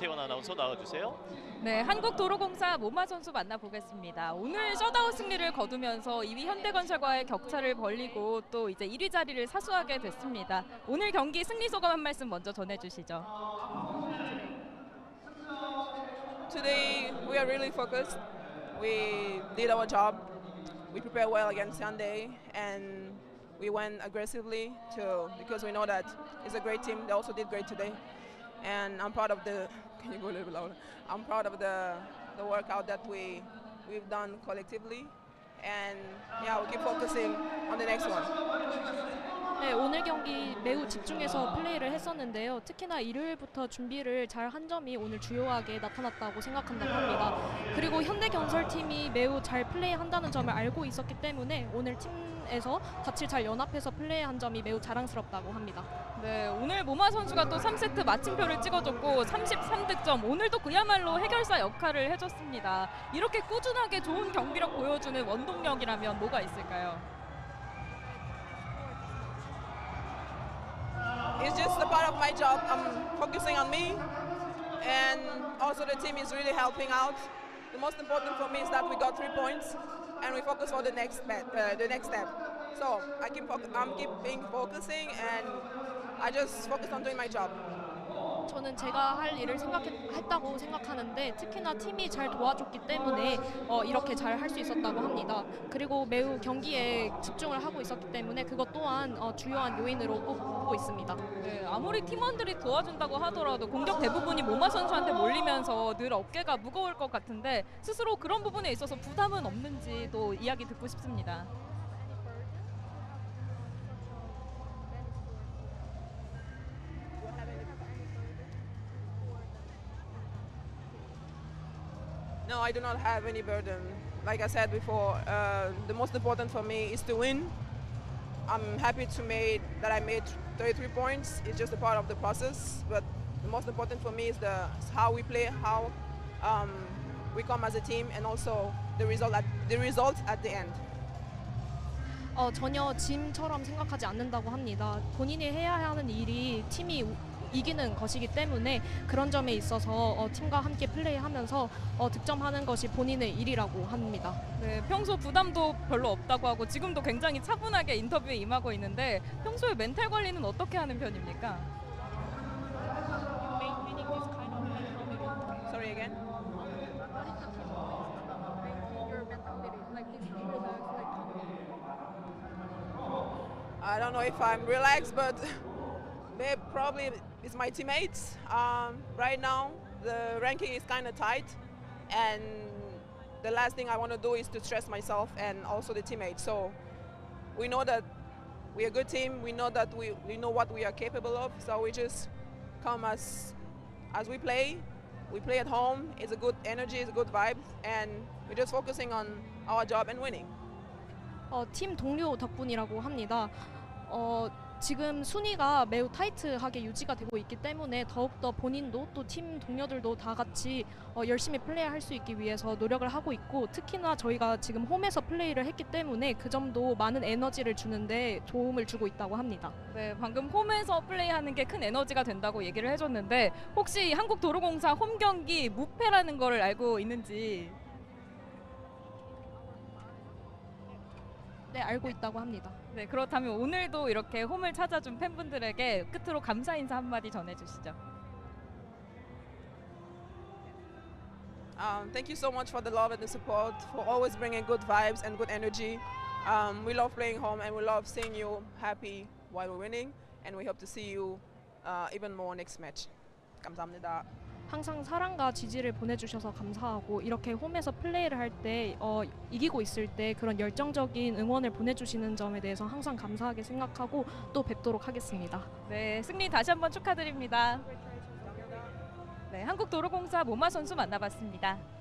이세원 아나운서 나와주세요. 네, 한국도로공사 모마 선수 만나보겠습니다. 오늘 셧아웃 승리를 거두면서 2위 현대건설과의 격차를 벌리고 또 이제 1위 자리를 사수하게 됐습니다. 오늘 경기 승리 소감 한 말씀 먼저 전해주시죠. Today we are really focused. We did our job. We prepared well against Hyundai and we went aggressively too because we know that it's a great team. They also did great today. And I'm proud of the can you go a little louder? I'm proud of the the workout that we we've done collectively. And yeah, we keep focusing on the next one. 네, 오늘 경기 매우 집중해서 플레이를 했었는데요. 특히나 일요일부터 준비를 잘 한 점이 오늘 주요하게 나타났다고 생각한다고 합니다. 그리고 현대건설팀이 매우 잘 플레이한다는 점을 알고 있었기 때문에 오늘 팀에서 같이 잘 연합해서 플레이한 점이 매우 자랑스럽다고 합니다. 네, 오늘 모마 선수가 또 3세트 마침표를 찍어줬고 33득점. 오늘도 그야말로 해결사 역할을 해줬습니다. 이렇게 꾸준하게 좋은 경기력 보여주는 원 동력이라면 뭐가 있을까요? it's just a part of my job. I'm focusing on me, and also the team is really helping out. The most important for me is that we got three points, and we focus for the next bet, uh, the next step. So I keep foc- I'm keeping focusing, and I just focus on doing my job. 저는 제가 할 일을 생각했다고 생각하는데 특히나 팀이 잘 도와줬기 때문에 어, 이렇게 잘 할 수 있었다고 합니다. 그리고 매우 경기에 집중을 하고 있었기 때문에 그것 또한 어, 주요한 요인으로 꼽고 있습니다. 네, 아무리 팀원들이 도와준다고 하더라도 공격 대부분이 모마 선수한테 몰리면서 늘 어깨가 무거울 것 같은데 스스로 그런 부분에 있어서 부담은 없는지도 이야기 듣고 싶습니다. No, I do not have any burden. Like I said before, uh, the most important for me is to win. I'm happy to made that I made 33 points. It's just a part of the process, but the most important for me is the how we play, how um, we come as a team, and also the result at the result at the end. 어, 전혀 짐처럼 생각하지 않는다고 합니다. 본인이 해야 하는 일이 팀이 우- 이기는 것이기 때문에 그런 점에 있어서 어, 팀과 함께 플레이하면서 어, 득점하는 것이 본인의 일이라고 합니다. 네, 평소 부담도 별로 없다고 하고 지금도 굉장히 차분하게 인터뷰에 임하고 있는데 평소에 멘탈 관리는 어떻게 하는 편입니까? Sorry again. I don't know if I'm relaxed, but they probably it's my teammates. Um, right now, the ranking is kind of tight, and the last thing I want to do is to stress myself and also the teammates. So we know that we're a good team. We know that we, we know what we are capable of. So we just come as as we play. We play at home. It's a good energy. It's a good vibe, and we're just focusing on our job and winning. 어, 팀 동료 덕분이라고 합니다. 어, 지금 순위가 매우 타이트하게 유지가 되고 있기 때문에 더욱더 본인도 또 팀 동료들도 다 같이 어, 열심히 플레이할 수 있기 위해서 노력을 하고 있고 특히나 저희가 지금 홈에서 플레이를 했기 때문에 그 점도 많은 에너지를 주는데 도움을 주고 있다고 합니다. 네, 방금 홈에서 플레이하는 게 큰 에너지가 된다고 얘기를 해줬는데 혹시 한국도로공사 홈 경기 무패라는 거를 알고 있는지 네, 알고 있다고 합니다. 네, 그렇다면 오늘도 이렇게 홈을 찾아준 팬분들에게 끝으로 감사 인사 한마디 전해주시죠. Um, thank you so much for the love and the support, for always bringing good vibes and good energy. Um, we love playing home and we love seeing you happy while we're winning, and we hope to see you uh, even more next match. 감사합니다. 항상 사랑과 지지를 보내주셔서 감사하고 이렇게 홈에서 플레이를 할때 어, 이기고 있을 때 그런 열정적인 응원을 보내주시는 점에 대해서 항상 감사하게 생각하고 또 뵙도록 하겠습니다. 네, 승리 다시 한번 축하드립니다. 네, 한국도로공사 모마 선수 만나봤습니다.